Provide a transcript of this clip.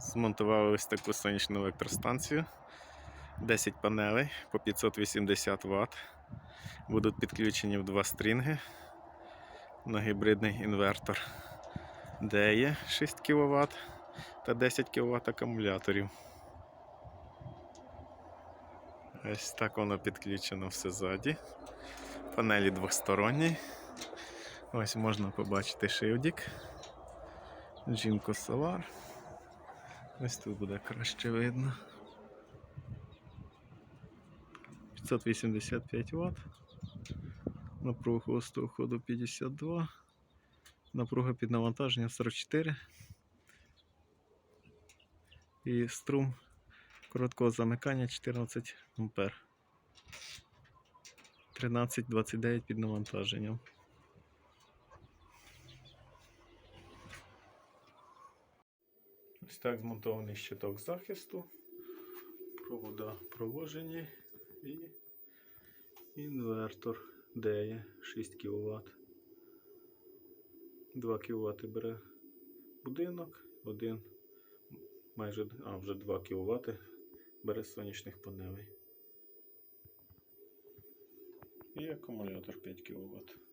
Змонтували ось таку сонячну електростанцію. 10 панелей по 580 Вт. Будуть підключені в два стрінги на гібридний інвертор, де є 6 кВт та 10 кВт акумуляторів. Ось так воно підключено все ззаді. Панелі двосторонні. Ось можна побачити шильдик. Джинко Solar. Ось тут буде краще видно. 585 Вт. Напруга холостого ходу 52. Напруга під навантаженням 44. І струм короткого замикання 14 А. 13-29 під навантаженням. Ось так змонтований щиток захисту, провода проложені і інвертор, є 6 кВт. 2 кВт бере будинок, один майже а вже 2 кВт бере сонячних панелей. І акумулятор 5 кВт.